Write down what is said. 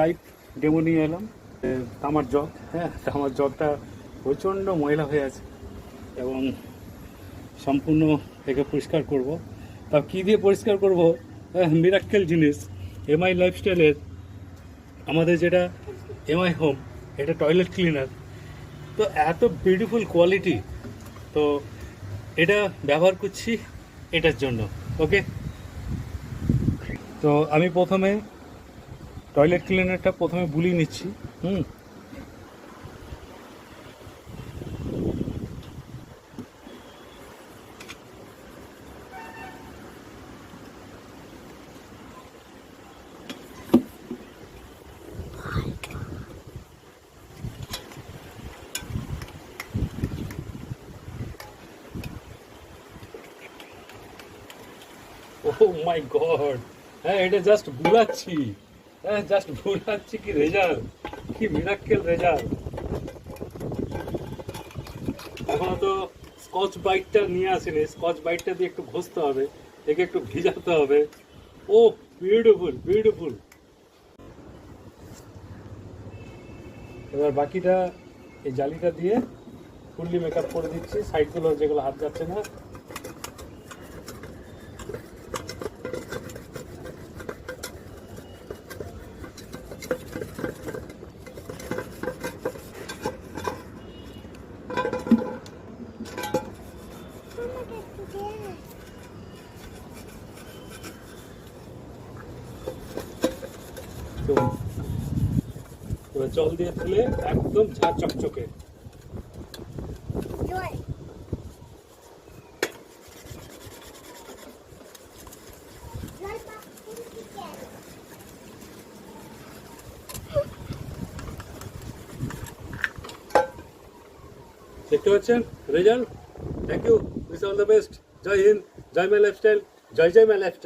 Live demo নিয়ে এলাম। তামার জগ হ্যাঁ তামার জগটা প্রচণ্ড ময়লা হয়ে আছে এবং সম্পূর্ণ একে পরিষ্কার করব। তা কী দিয়ে পরিষ্কার করব? মিরাক্কেল জিনিস। এমআই লাইফস্টাইলের আমাদের যেটা এমআই হোম এটা টয়লেট ক্লিনার তো এত বিউটিফুল কোয়ালিটি তো এটা ব্যবহার করছি এটার জন্য ওকে তো আমি প্রথমে টয়লেট ক্লিনারটা প্রথমে বুলিয়ে নিচ্ছি হুম? ও মাই গড হ্যাঁ এটা জাস্ট বুলাচ্ছি। জাস্ট বুলাচ্ছি কি রেজাল্ট কি মিরাক্কেল রেজাল্ট এখনও তো স্কচ বাইটটা নিয়ে আসেনি। স্কচ বাইটটা দিয়ে একটু ঘষতে হবে, একে একটু ভিজাতে হবে। ও বিউটিফুল বিউটিফুল এবার বাকিটা এই জালিটা দিয়ে ফুললি মেকআপ করে দিচ্ছি। সাইডগুলো যেগুলো হাত যাচ্ছে না এবার জল দিয়ে তুলে একদম ঝা চকচকে. দেখতে পাচ্ছেন result thank you wish all the best Jai Hind Jai my lifestyle Jai Jai my lifestyle